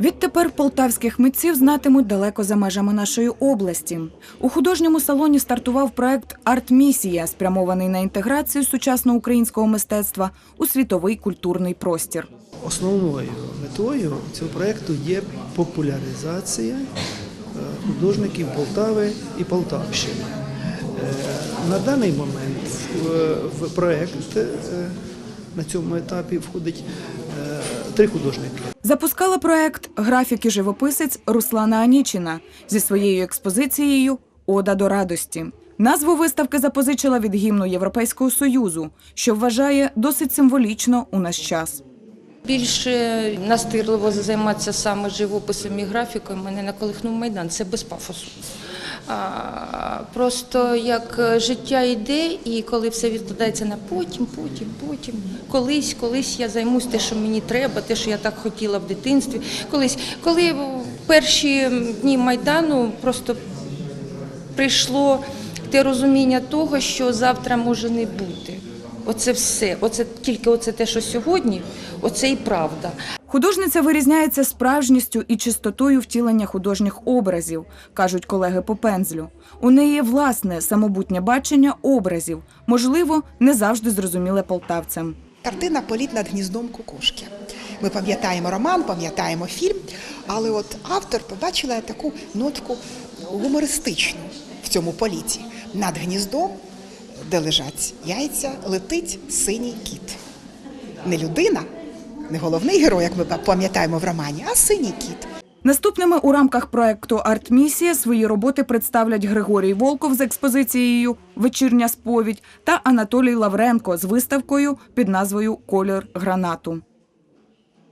Відтепер полтавських митців знатимуть далеко за межами нашої області. У художньому салоні стартував проект Арт-місія, спрямований на інтеграцію сучасного українського мистецтва у світовий культурний простір. Основною метою цього проєкту є популяризація е, художників Полтави і Полтавщини. Е, На даний момент в- в проєкт е, на цьому етапі входить е, три художники. Запускала проект графік і живописець Руслана Анічина зі своєю експозицією Ода до радості. Назву виставки запозичила від гімну Європейського союзу, що вважає досить символічно у наш час. Більше настирливо займатися саме живописом і графікою мене наколихнув майдан. Це без пафосу. Просто як життя йде, і коли все відкладається на потім, потім, потім. Колись, колись я займусь те, що мені треба, те, що я так хотіла в дитинстві. Колись, коли перші дні майдану просто прийшло те розуміння того, що завтра може не бути. Оце все, оце тільки оце те, що сьогодні, оце і правда. Художниця вирізняється справжністю і чистотою втілення художніх образів, кажуть колеги по пензлю. У неї є власне самобутнє бачення образів, можливо, не завжди зрозуміле полтавцям. Картина Політ над гніздом кукушки. Ми пам'ятаємо роман, пам'ятаємо фільм, але от автор побачила таку нотку гумористичну в цьому політі. Над гніздом, де лежать яйця, летить синій кіт. Не людина, не головний герой, як ми пам'ятаємо в романі, а синій кіт. Наступними у рамках проекту Артмісія свої роботи представлять Григорій Волков з експозицією Вечірня сповідь та Анатолій Лавренко з виставкою під назвою Колір гранату.